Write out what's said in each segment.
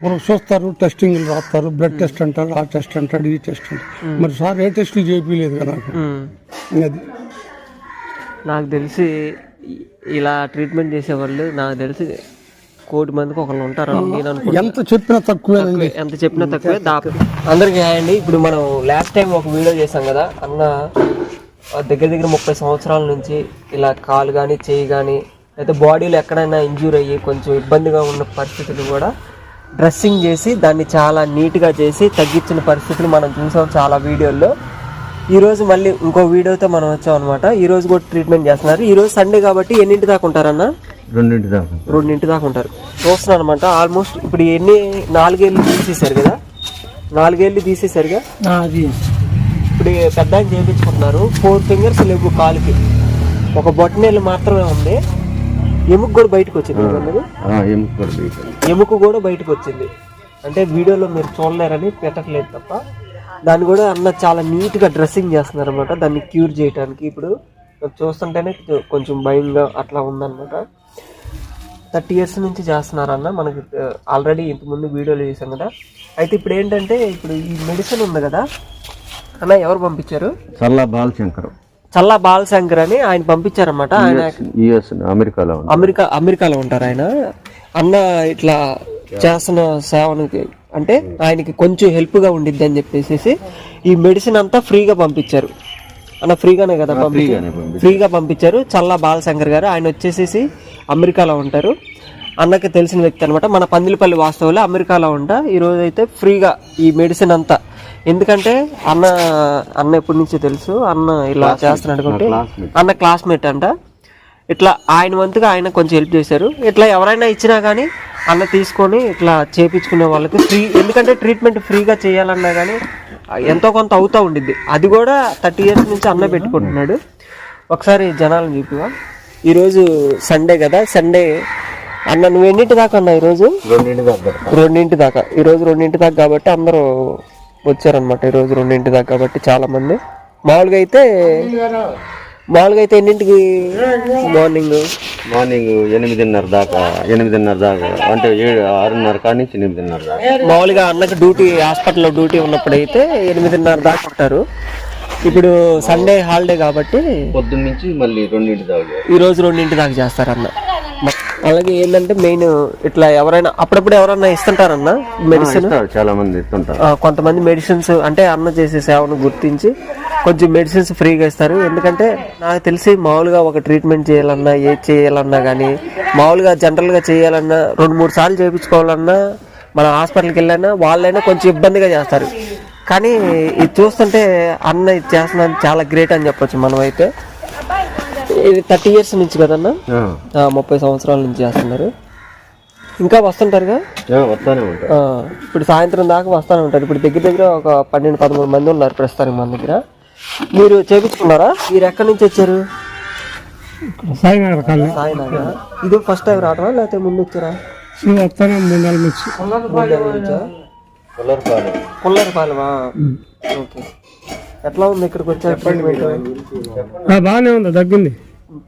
మనం చూస్తారు టెస్టింగ్లు రాస్తారు బ్లడ్ టెస్ట్ అంటారు ఆ టెస్ట్ అంటాడు ఈ టెస్ట్ అంటారు. మరి సార్ ఏ టెస్టులు చేయలేదు కదా నాకు? ఉమ్. అది. నాకు తెలిసి ఇలా ట్రీట్మెంట్ చేసేవాళ్ళు నాకు తెలిసి కోటి మందికి ఒకళ్ళు ఉంటారు ఎంత చెప్పినా తక్కువేనండి ఎంత చెప్పినా తక్కువే దాపు. అందరికి హాయ్ అండి. ఇప్పుడు మనం లాస్ట్ టైం ఒక వీడియో చేసాం కదా అన్న దగ్గర దగ్గర ముప్పై సంవత్సరాల నుంచి ఇలా కాలు కానీ చేయి కానీ అయితే బాడీలో ఎక్కడైనా ఇంజ్యూర్ అయ్యి కొంచెం ఇబ్బందిగా ఉన్న పరిస్థితులు కూడా డ్రెస్సింగ్ చేసి దాన్ని చాలా నీట్గా చేసి తగ్గించిన పరిస్థితులు మనం చూసాం చాలా వీడియోల్లో. ఈ రోజు మళ్ళీ ఇంకో వీడియోతో మనం వచ్చాం అనమాట ఈ రోజు కూడా ట్రీట్మెంట్ చేస్తున్నారు. ఈ రోజు సండే కాబట్టి ఎన్నింటి దాకా ఉంటారన్నా రెండింటి దాకా రెండింటి దాకా ఉంటారు. చూస్తున్నాను అనమాట ఆల్మోస్ట్ ఇప్పుడు ఎన్ని నాలుగేళ్ళు తీసేశారు కదా? నాలుగేళ్ళు తీసేశారుగా? అది. ఇప్పుడు పెద్ద చేయించుకుంటున్నారు ఫోర్ ఫింగర్స్ లేవు కాలుకి. ఒక బొట్టనేళ్ళు మాత్రమే ఉంది. ఎముక కూడా బయటకు వచ్చింది? ఎముక కూడా బయట ఎముక కూడా బయటకు వచ్చింది. అంటే వీడియోలో మీరు చూడలేరని పెట్టట్లేదు తప్ప. దాన్ని కూడా అన్న చాలా నీట్గా డ్రెస్సింగ్ చేస్తున్నారు అనమాట దాన్ని క్యూర్ చేయడానికి ఇప్పుడు చూస్తుంటేనే కొంచెం భయంగా అట్లా ఉందన్నమాట. థర్టీ ఇయర్స్ నుంచి చేస్తున్నారు అన్న మనకి ఆల్రెడీ ఇంతకుముందు వీడియోలు చేసాం కదా. అయితే ఇప్పుడు ఏంటంటే ఇప్పుడు ఈ మెడిసిన్ ఉంది కదా. అన్న ఎవరు పంపించారు? చల్లా బాలశంకర్. చల్లా బాలశంకర్ అని ఆయన పంపించారన్నమాట. ఆయన అమెరికాలో అమెరికా అమెరికాలో ఉంటారు ఆయన. అన్న ఇట్లా చేస్తున్న సేవనికి అంటే ఆయనకి కొంచెం హెల్ప్గా ఉండిద్ది అని చెప్పేసి ఈ మెడిసిన్ అంతా ఫ్రీగా పంపించారు. అన్న ఫ్రీగానే కదా పంపించారు? ఫ్రీగా పంపించారు. చల్లా బాలశంకర్ గారు. ఆయన వచ్చేసేసి అమెరికాలో ఉంటారు. అన్నకి తెలిసిన వ్యక్తి అనమాట మన పందిలపల్లి వాస్తవులు అమెరికాలో ఉంటా. ఈరోజు అయితే ఫ్రీగా ఈ మెడిసిన్ అంతా ఎందుకంటే అన్న అన్న ఎప్పటి నుంచో తెలుసు అన్న ఇలా చేస్తున్నాడు కాబట్టి అన్న క్లాస్మేట్ అంట. ఇట్లా ఆయన వంతుగా ఆయన కొంచెం హెల్ప్ చేశారు. ఇట్లా ఎవరైనా ఇచ్చినా కానీ అన్న తీసుకొని ఇట్లా చేపించుకునే వాళ్ళకి ఫ్రీ ఎందుకంటే ట్రీట్మెంట్ ఫ్రీగా చేయాలన్నా కానీ ఎంతో కొంత అవుతూ ఉండిద్ది. అది కూడా థర్టీ ఇయర్స్ నుంచి అన్న పెట్టుకుంటున్నాడు. ఒకసారి జనాలను చూపివా ఈరోజు సండే కదా? సండే అన్న నువ్వు ఎన్నింటి దాకా అన్న ఈరోజు? రెండింటి దాకా రెండింటి దాకా. ఈరోజు రెండింటి దాకా కాబట్టి అందరూ వచ్చారనమాట ఈరోజు రెండింటి దాకా కాబట్టి చాలా మంది మామూలుగా అయితే మామూలుగా అయితే ఎన్నింటికి మార్నింగ్? మార్నింగ్ ఎనిమిదిన్నర దాకా ఎనిమిదిన్నర దాకా అంటే ఏడు ఆరున్నర కాడి నుంచి ఎనిమిదిన్నర దాకా. మామూలుగా అన్నకు డ్యూటీ హాస్పిటల్లో డ్యూటీ ఉన్నప్పుడు అయితే ఎనిమిదిన్నర దాకా ఉంటారు. ఇప్పుడు సండే హాలిడే కాబట్టి పొద్దున్న నుంచి మళ్ళీ రెండింటి దాకా ఈ రోజు రెండింటి దాకా చేస్తారు అన్న అలాగే ఏంటంటే మెయిన్ ఇట్లా ఎవరైనా అప్పుడప్పుడు ఎవరైనా ఇస్తుంటారన్న మెడిసిన్ చాలా మంది ఇస్తుంటారు. కొంతమంది మెడిసిన్స్ అంటే అన్న చేసే సేవను గుర్తించి కొంచెం మెడిసిన్స్ ఫ్రీగా ఇస్తారు. ఎందుకంటే నాకు తెలిసి మామూలుగా ఒక ట్రీట్మెంట్ చేయాలన్నా ఏ చేయాలన్నా కానీ మామూలుగా జనరల్గా చేయాలన్నా రెండు మూడు సార్లు చేయించుకోవాలన్నా మన హాస్పిటల్కి వెళ్ళైనా వాళ్ళైనా కొంచెం ఇబ్బందిగా చేస్తారు. కానీ ఇది చూస్తుంటే అన్న ఇది చేస్తున్నది చాలా గ్రేట్ అని చెప్పొచ్చు మనం అయితే ఇది థర్టీ ఇయర్స్ నుంచి కదన్నా? ముప్పై సంవత్సరాల నుంచి చేస్తున్నారు. ఇంకా వస్తుంటారుగా? వస్తానే ఉంటారు. ఆ, ఇప్పుడు సాయంత్రం దాకా వస్తానే ఉంటారు. ఇప్పుడు దగ్గర దగ్గర ఒక పన్నెండు పదమూడు మంది ఉన్నారు ప్రస్తుతానికి మన దగ్గర. మీరు చేపించుకున్నారా? మీరు ఎక్కడి నుంచి వచ్చారు? సాయినగర్ కాలనీ. సాయినాగా ఇది ఫస్ట్ టైం రావటమా? లేకపోతే ముందు వచ్చారా? వస్తానే మూడు నెలల నుంచి. ఓకే. ఎట్లా ఉంది ఇక్కడికి వచ్చా బాగానే ఉంది తగ్గింది.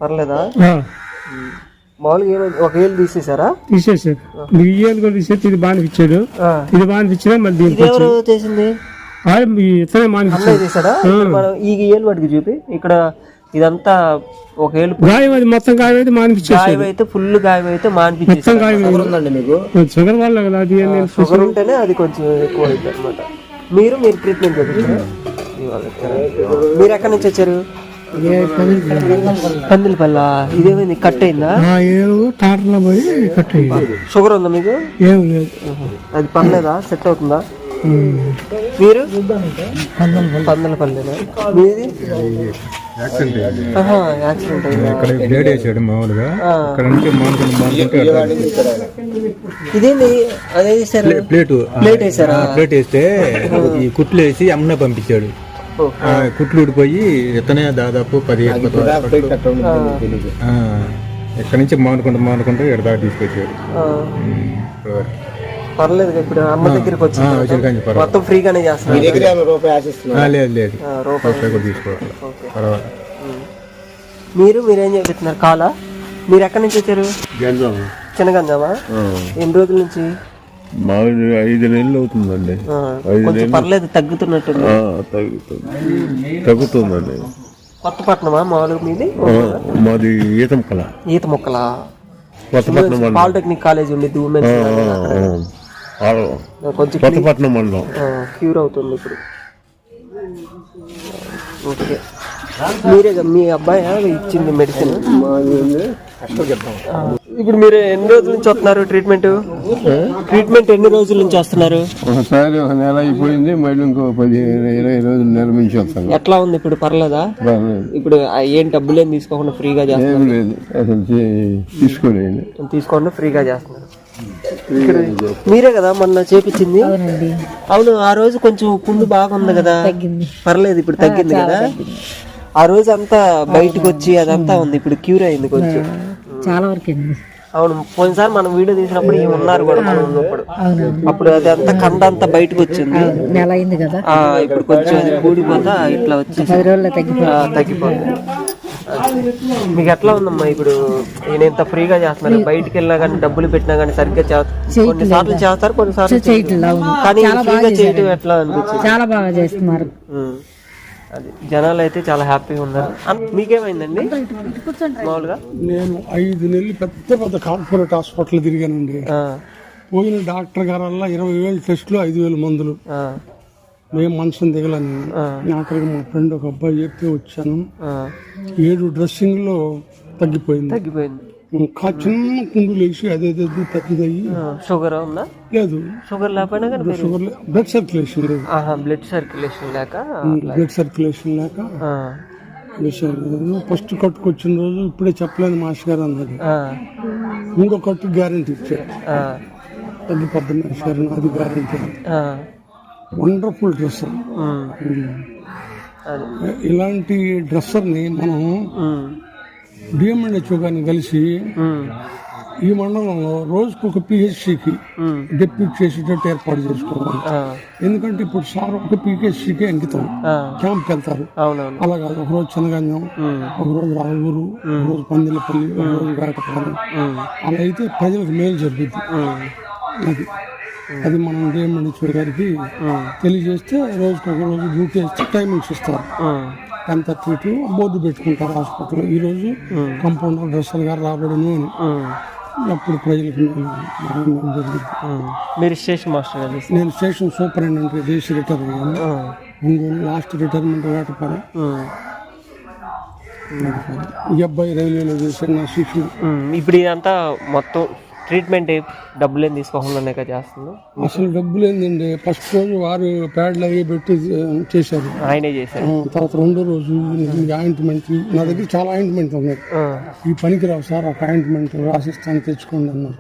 పర్లేదా? మామూలుగా ఏమైంది ఒక ఏళ్ళు తీసేసారా ఇయ్యాలు కూడా తీసేది ఇది. ఇది మళ్ళీ దీనికి ఎవరు చేసింది? ఈ ఇతనే చేశాడా ఏళ్ళు వాటికి చూపి ఇక్కడ ఇదంతా ఒక ఏళ్ళు గాయం అది మొత్తం గాయం అయితే మానిపించేసాడు గాయం అయితే ఫుల్ గాయం అయితే మానిపించేసి మొత్తం గాయం షుగర్ వల్ల కదా అది. షుగర్ ఉంటేనే అది కొంచెం ఎక్కువ అవుతుంది అనమాట మీరు మీరు ట్రీట్మెంట్ మీరు ఎక్కడి నుంచి వచ్చారు? పందిలపల్ల ఇదేమైంది? కట్ అయిందా? టాటర్లో పోయి కట్ అయ్యింది షుగర్ ఉందా మీకు? ఏం లేదు. అది పర్లేదా? సెట్ అవుతుందా? మీరు? పందలపల్లినా మీది? యాక్సిడెంట్ అయిందా. బ్లేడ్ వేసాడు మామూలుగా. ఇక్కడ నుంచి ఇదేంటి అదే ప్లేటు. ప్లేట్ వేసారా ప్లేట్ వేస్తే ఈ కుట్లు వేసి అమ్మ పంపించాడు. కుట్లు ఊడిపోయి ఇతనే దాదాపు పది ఆ, ఇక్కడ నుంచి మానుకుంటూ మానుకుంటూ ఇక్కడ దాకా తీసుకొచ్చాడు ఆ, పర్లేదు ఇప్పుడు అమ్మ దగ్గరికి వచ్చి. మొత్తం ఫ్రీగానే చేస్తున్నారు. ఆ, లేదు లేదు. రూపాయి కూడా తీసుకోవాలి. మీరు మీరేం చెప్తున్నారు కాలా? మీరు ఎక్కడి నుంచి వచ్చారు? చిన్నగంజామా? ఎన్ని రోజుల నుంచి? మాది ఐదు నెలలు అవుతుందండి. ఐదు కొంచెం నెలలు. పర్లేదు తగ్గుతున్నట్టుంది. ఆ, తగ్గుతుంది. తగ్గుతుందండి. కొత్తపట్నమా మామూలుగా మీది? మాది ఈతం కళ. ఈత మొక్కలా? కొత్తపట్నం పాలిటెక్నిక్ కాలేజ్ ఉండిద్ది ఉమెన్స్ కొంచెం కొత్తపట్నం మండలం. క్యూర్ అవుతుంది ఇప్పుడు. ఓకే. మీరే కదా, మీ అబ్బాయి? ఇచ్చింది మెడిసిన్ ఇప్పుడు మీరు ఎన్ని రోజుల నుంచి వస్తున్నారు ట్రీట్మెంట్ ట్రీట్మెంట్ ఎన్ని రోజుల నుంచి వస్తున్నారు? ఒకసారి ఒక నెల అయిపోయింది మళ్ళీ ఇంకో పది ఇరవై రోజులు నెల నుంచి వస్తాను. ఎట్లా ఉంది ఇప్పుడు? పర్లేదా. ఇప్పుడు ఏం డబ్బులు ఏం తీసుకోకుండా ఫ్రీగా చేస్తున్నారు? ఏం లేదు అసలు చే- తీసుకోలేదు. తీసుకోకుండా ఫ్రీగా చేస్తున్నారు? మీరే కదా మొన్న చేపించింది? అవును ఆ రోజు కొంచెం పుండు బాగుంది కదా. పర్లేదు ఇప్పుడు తగ్గింది కదా. ఆ రోజు అంతా బయటకు వచ్చి అదంతా ఉంది ఇప్పుడు క్యూర్ అయింది కొంచెం. చాలా వరకు అవును పోయినసారి మనం వీడియో తీసినప్పుడు ఈమె ఉన్నారు కూడా మనం ఉన్నప్పుడు అప్పుడు అది అంతా కండ అంతా బయటకు వచ్చింది. నెల అయింది కదా. ఆ ఇప్పుడు కొంచెం అది కూడిపోతా ఇట్లా వచ్చేసి పది రోజుల్లో తగ్గిపోతుంది మీకు ఎట్లా ఉందమ్మా ఇప్పుడు? ఈయన ఇంత ఫ్రీగా చేస్తున్నారు బయటికి వెళ్ళినా కానీ డబ్బులు పెట్టినా కానీ సరిగ్గా చేస్తారు కొన్ని సార్లు చేస్తారు కొన్ని సార్లు చేయట్లేదు కానీ ఫ్రీగా చేయటం ఎట్లా అనిపించింది? చాలా బాగా చేస్తున్నారు. అది జనాలు అయితే చాలా హ్యాపీగా ఉన్నారు. మీకేమైందండి? మామూలుగా? నేను ఐదు నెలలు పెద్ద పెద్ద కార్పొరేట్ హాస్పిటల్ తిరిగానండి. ఆ, పోయిన డాక్టర్ గారల్లా ఇరవై వేలు టెస్టులు ఐదు వేలు మందులు. ఆ, మేము మనసుని దిగలను. అక్కడికి మా ఫ్రెండ్ ఒక అబ్బాయి చెప్పి వచ్చాను. ఆ. ఏడు డ్రెస్సింగ్లో తగ్గిపోయింది. తగ్గిపోయింది. ఇంకా చిన్న కుండు లేచి అదే అదే పెద్దదయ్యి ఆ, షుగర్ ఉందా? లేదు. షుగర్ లేకపోయినా కానీ షుగర్ బ్లడ్ సర్క్యులేషన్ లేదు. బ్లడ్ సర్క్యులేషన్ లేక బ్లడ్ సర్క్యులేషన్ లేక ఫస్ట్ కట్టుకొచ్చిన రోజు ఇప్పుడే చెప్పలేని మాస్ గారు అన్నాడు ఇంకో కట్టు గ్యారంటీ ఇచ్చాడు ఆ, తగ్గిపోద్ది మాస్ గారు అది గ్యారంటీ వండర్ఫుల్ డ్రెస్ ఉమ్, అది. ఇలాంటి డ్రెస్సర్ని మనం ఉమ్, డిఎంఎన్హెచ్ఓ గారిని కలిసి ఈ మండలంలో రోజుకు ఒక పిహెచ్సికి డెప్యూట్ చేసేటట్టు ఏర్పాటు చేసుకోవాలి. ఎందుకంటే ఇప్పుడు సార్ ఒక పిహెచ్సికి అంకితం. ఆ, క్యాంప్కి వెళ్తారు. అలా కాదు ఒకరోజు చెనగంజం ఉమ్, ఒకరోజు రావూరు ఒకరోజు పందిలపల్లి ఒకరోజు వేటపాలెం. అలా అయితే ప్రజలకు మేలు జరుగుద్ది. ఉమ్, అది. అది మనం డిఎంఎన్హెచ్ఓ గారికి తెలియజేస్తే రోజుకు ఒక రోజు డ్యూటీ వేస్తే టైమింగ్స్ ఇస్తారు. టెన్ థర్టీ టు బోర్డు పెట్టుకుంటారు హాస్పిటల్ ఈరోజు కంపౌండర్ డ్రెస్సులు గారు రాబడను అని అప్పుడు ప్రజలకు. మీరు స్టేషన్ మాస్టర్ నేను స్టేషన్ సూపరింటెండెంట్ చేసి రిటైర్ అయ్యాను. Ongole last retirement Vetapalem um, ఈ అబ్బాయి రైల్వేలో చేశాడు నా శిష్యుడు. ఇప్పుడు ఇదంతా మొత్తం ట్రీట్మెంట్ డబ్బులు ఏం తీసుకోకుండా చేస్తుంది? అసలు డబ్బులు ఏందండి? ఫస్ట్ రోజు వారు ప్యాడ్లు అవి పెట్టి చేశారు. ఆయనే చేశారు. తర్వాత రెండో రోజు ఆయింట్మెంట్ నా దగ్గర చాలా ఆయింట్మెంట్ ఉన్నాయి. ఈ పనికి రావు సార్ ఒక ఆయింట్మెంట్ రాసిస్తాను తెచ్చుకోండి అన్నారు.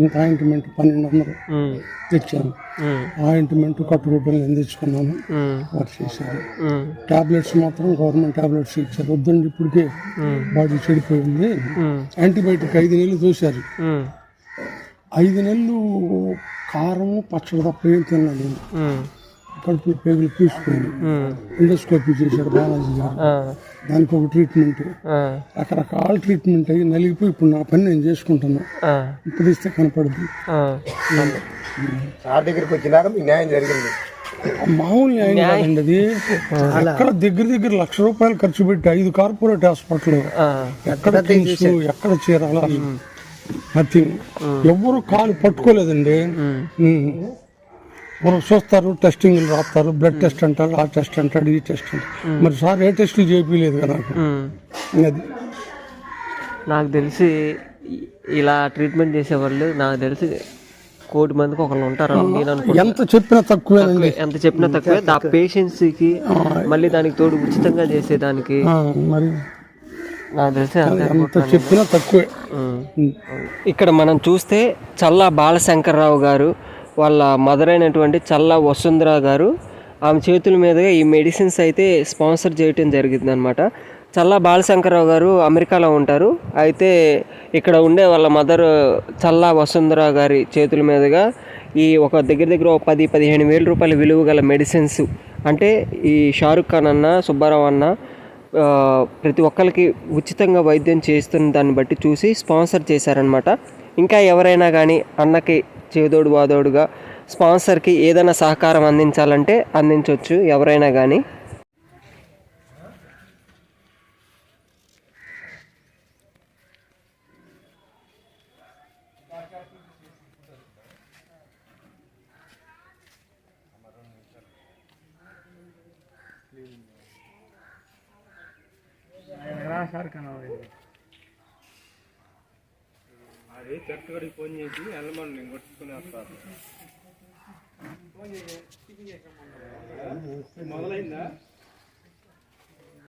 ఇంత ఆయింట్మెంట్ పన్నెండు వందలు తెచ్చాను. ఆయింట్మెంట్ కట్టుబొబ్బలు నేను తెచ్చుకున్నాను? వారు చేశారు. టాబ్లెట్స్ మాత్రం గవర్నమెంట్ టాబ్లెట్స్ ఇచ్చారు. వద్దండి ఇప్పటికే బాడీ చెడిపోయింది. యాంటీబయాటిక్ ఐదు నెలలు చూశారు ఐదు నెలలు కారం పచ్చడి తప్ప ఏం. ఉమ్, కడుపులో పేగులు ఉమ్, ఎండోస్కోపీ చేశాడు బాలాజీ గారు. ఆ, దానికి ఒక ట్రీట్మెంట్. ఆ, రకరకాల ట్రీట్మెంట్ అయ్యి నలిగిపోయి ఇప్పుడు నా పని నేను చేసుకుంటున్నా. ఆ, ఇప్పుడు ఇస్తే కనపడుద్ది. ఆ. మామూలు న్యాయం కాదండి అది. ఎక్కడ దగ్గర దగ్గర లక్ష రూపాయలు ఖర్చు పెట్టి ఐదు కార్పొరేట్ హాస్పిటల్ ఎక్కడ ఎక్కడ చీరాల? నథింగ్ ఎవరు కాలు పట్టుకోలేదండి. ఎవరు చూస్తారు టెస్టింగ్లు రాస్తారు బ్లడ్ టెస్ట్ అంటారు ఆ టెస్ట్ అంటాడు ఈ టెస్ట్ అంటాడు మరి సార్ ఏ టెస్ట్లు చేయలేదు కదా నాకు. అది. నాకు తెలిసి ఇలా ట్రీట్మెంట్ చేసేవాళ్ళు నాకు తెలిసి కోటి మందికి ఒకళ్ళు ఉంటారు ఎంత చెప్పినా తక్కువేనండి ఎంత చెప్పినా తక్కువే. ఆ పేషెంట్స్కి మళ్ళీ దానికి తోడు ఉచితంగా చేసేదానికి మరి నాకు తెలిసి అంతే ఎంత చెప్పినా తక్కువే ఉమ్. ఉమ్. ఇక్కడ మనం చూస్తే చల్లా బాలశంకర్రావు గారు వాళ్ళ మదర్ అయినటువంటి చల్లా వసుంధర గారు ఆమె చేతుల మీదుగా ఈ మెడిసిన్స్ అయితే స్పాన్సర్ చేయటం జరిగింది అనమాట చల్లా బాలశంకర్రావు గారు అమెరికాలో ఉంటారు అయితే ఇక్కడ ఉండే వాళ్ళ మదర్ చల్లా వసుంధర గారి చేతుల మీదుగా ఈ ఒక దగ్గర దగ్గర ఒక పది పదిహేను వేల రూపాయల విలువ గల మెడిసిన్స్ అంటే ఈ షారుఖ్ ఖాన్ అన్న సుబ్బారావు అన్న ప్రతి ఒక్కరికి ఉచితంగా వైద్యం చేస్తున్న దాన్ని బట్టి చూసి స్పాన్సర్ చేశారనమాట ఇంకా ఎవరైనా కానీ అన్నకి చేదోడు వాదోడుగా స్పాన్సర్కి ఏదైనా సహకారం అందించాలంటే అందించవచ్చు ఎవరైనా కానీ అది చెట్టు కడికి ఫోన్ చేసి వెళ్ళమని నేను కొట్టుకుని వస్తాను మొదలైందా